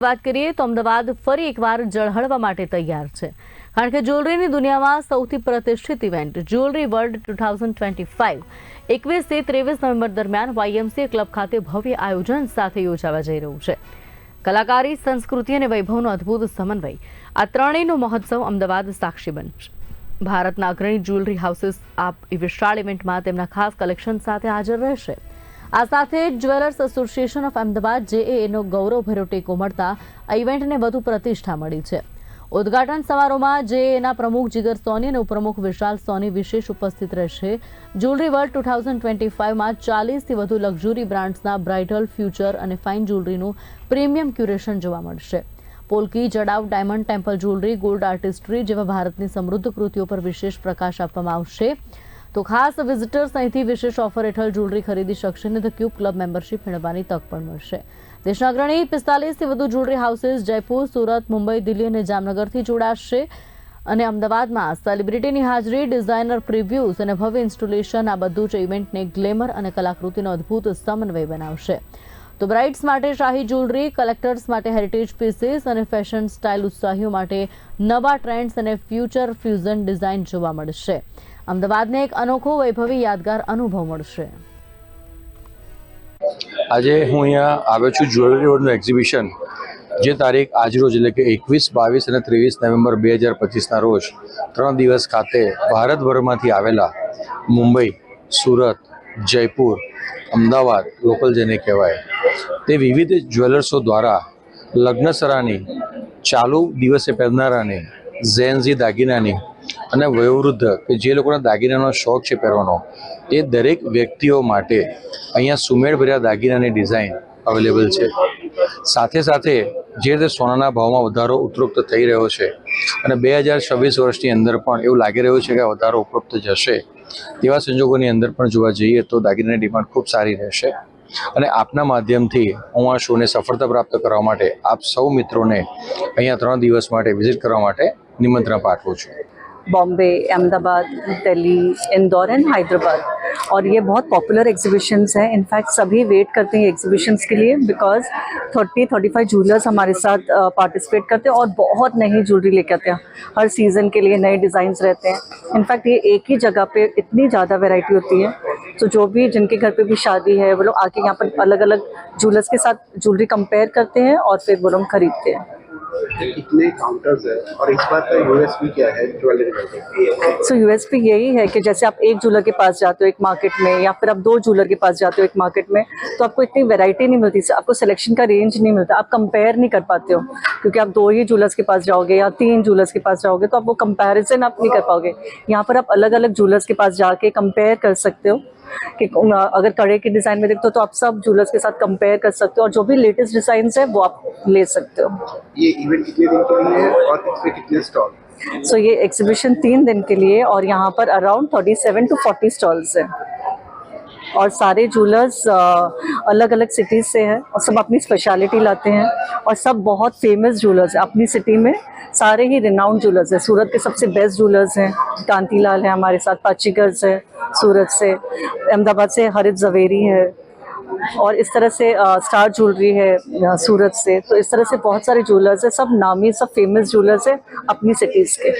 વાત કરીએ તો અમદાવાદ ફરી એકવાર ઝળહળવા માટે તૈયાર છે. કારણ કે જ્વેલરીની દુનિયામાં સૌથી પ્રતિષ્ઠિત event jewellery world two thousand twenty five એકવીસથી ત્રેવીસ નવેમ્બર દરમિયાન વાયએમસીએ ક્લબ ખાતે ભવ્ય આયોજન સાથે યોજાવા જઈ રહ્યું છે. કલાકારી, સંસ્કૃતિ અને વૈભવનો અદ્ભુત સમન્વય આ ત્રણેયનો મહોત્સવ અમદાવાદ સાક્ષી બનશે ભારતના અગ્રણી જ્વેલરી હાઉસીસ આ વિશાળ ઇવેન્ટમાં તેમના ખાસ કલેક્શન સાથે હાજર રહેશે. આ સાથે જ્વેલર્સ એસોસિએશન ઓફ અમદાવાદ જેએનો ગૌરવભર્યો ટેકો મળતા ઇવેન્ટને વધુ પ્રતિષ્ઠા મળી છે. ઉદ્ઘાટન સમારોહમાં જેએના પ્રમુખ જીગર સોની અને ઉપપ્રમુખ વિશાલ સોની વિશેષ ઉપસ્થિત રહેશે. Jewellery world two thousand twenty ફાઇવમાં ચાલીસથી વધુ લક્ઝરી બ્રાન્ડ્સના બ્રાઇડલ, ફ્યુચર અને ફાઇન જ્વેલરીનું પ્રીમિયમ ક્યુરેશન જોવા મળશે. Polki, jadau, diamond temple jewellery, gold artistry જેવા ભારતની સમૃદ્ધ કૃતિઓ પર વિશેષ પ્રકાશ આપવામાં આવશે. તો ખાસ વિઝિટર્સ અહીંથી વિશેષ ઓફર હેઠળ જ્વેલરી ખરીદી શકશે અને ધ ક્યુબ ક્લબ મેમ્બરશીપ મેળવવાની તક પણ મળશે. દેશના અગ્રણી પિસ્તાલીસથી વધુ જ્વેલરી હાઉસીસ જયપુર, સુરત, મુંબઈ, દિલ્હી અને જામનગરથી જોડાશે. અને અમદાવાદમાં સેલિબ્રિટીની હાજરી ડિઝાઇનર પ્રિવ્યુઝ અને ભવ્ય ઇન્સ્ટોલેશન આ બધું જ ઇવેન્ટને ગ્લેમર અને કલાકૃતિનો અદ્ભુત સમન્વય બનાવશે. તો બ્રાઇડ્સ માટે શાહી જ્વેલરી કલેક્ટર્સ માટે હેરિટેજ પીસીસ અને ફેશન સ્ટાઇલ ઉત્સાહીઓ માટે નવા ટ્રેન્ડ્સ અને ફ્યુચર ફ્યુઝન ડિઝાઇન જોવા મળશે. અમદાવાદને એક અનોખો વૈભવી યાદગાર અનુભવ મળશે. આજે હું અહીંયા આવ્યો છું જ્વેલરી વર્લ્ડનું એક્ઝિબિશન જે તારીખ આજરોજ એટલે કે એકવીસ, બાવીસ અને ત્રેવીસ નવેમ્બર બે હજાર પચીસના રોજ ત્રણ દિવસ ખાતે ભારતભરમાંથી આવેલા મુંબઈ, સુરત, જયપુર, અમદાવાદ લોકલ જેને કહેવાય, તે વિવિધ જ્વેલર્સો દ્વારા લગ્નસરાની ચાલુ દિવસે પહેરનારાની ઝેનઝી દાગીનાની અને વયોવૃદ્ધ, કે જે લોકોના દાગીનાનો શોખ છે પહેરવાનો, એ દરેક વ્યક્તિઓ માટે અહીંયા સુમેળભર્યા દાગીનાની ડિઝાઇન અવેલેબલ છે. સાથે સાથે જે રીતે સોનાના ભાવમાં વધારો ઉપરોક્ત થઈ રહ્યો છે અને બે હજાર છવ્વીસ વર્ષની અંદર પણ એવું લાગી રહ્યું છે કે વધારો ઉપરોક્ત જશે, તેવા સંજોગોની અંદર પણ જોવા જઈએ તો દાગીનાની ડિમાન્ડ ખૂબ સારી રહેશે. અને આપના માધ્યમથી હું આ શોને સફળતા પ્રાપ્ત કરવા માટે આપ સૌ મિત્રોને અહીંયા ત્રણ દિવસ માટે વિઝિટ કરવા માટે નિમંત્રણ પાઠવું છું. बॉम्बे, अहमदाबाद, दिल्ली, इंदौर एंड हैदराबाद। और ये बहुत पॉपुलर एग्जीबिशंस हैं। इनफैक्ट सभी वेट करते हैं एग्जीबिशंस के लिए because thirty thirty five jewellers हमारे साथ पार्टिसिपेट करते हैं और बहुत नई ज्वेलरी लेके आते हैं। हर सीज़न के लिए नए डिज़ाइंस रहते हैं। इनफैक्ट ये एक ही जगह पे इतनी ज़्यादा वेराइटी होती है। तो जो भी जिनके घर पे भी शादी है, वो लोग आके यहाँ पर अलग अलग ज्वेलर्स के साथ ज्वेलरी कंपेयर करते हैं और फिर वो लोग खरीदते हैं। कितने काउंटर्स है और इस बार का यूएसपी क्या है? ज्वेलरी का सो यूएसपी यही है कि जैसे आप एक जूलर के पास जाते हो एक मार्केट में या फिर आप दो जूलर के पास जाते हो एक मार्केट में तो आपको इतनी वैरायटी नहीं मिलती। आपको सिलेक्शन का रेंज नहीं मिलता। आप कंपेयर नहीं कर पाते हो। क्योंकि आप दो ही जूलर्स के पास जाओगे या तीन जूलर्स के पास जाओगे तो आप वो कंपैरिजन आप नहीं कर पाओगे। यहाँ पर आप अलग अलग जूलर्स के पास जाके कंपेयर कर सकते हो। कि अगर कड़े के डिज़ाइन में देखते हो तो आप सब जूलर्स के साथ कंपेयर कर सकते हो और जो भी लेटेस्ट डिज़ाइन है वो आप ले सकते हो। ये इवेंट कितने दिन के लिए है और कितने स्टॉल सो so, ये एग्जीबिशन तीन दिन के लिए और यहाँ पर around thirty seven to forty stalls हैं। और सारे जूलर्स अलग अलग सिटीज़ से हैं और सब अपनी स्पेशलिटी लाते हैं और सब बहुत फ़ेमस जूलर्स हैं। अपनी सिटी में सारे ही रिनाउंड जूलर्स हैं। सूरत के सबसे बेस्ट जूलर्स हैं। कांतीलाल है हमारे साथ पाचीगर्स है सूरत से अहमदाबाद से हरित जवेरी है और इस तरह से आ, स्टार ज्वेलरी है आ, सूरत से। तो इस तरह से बहुत सारे ज्वेलर्स हैं सब नामी सब फ़ेमस ज्वेलर्स हैं अपनी सिटीज़ के।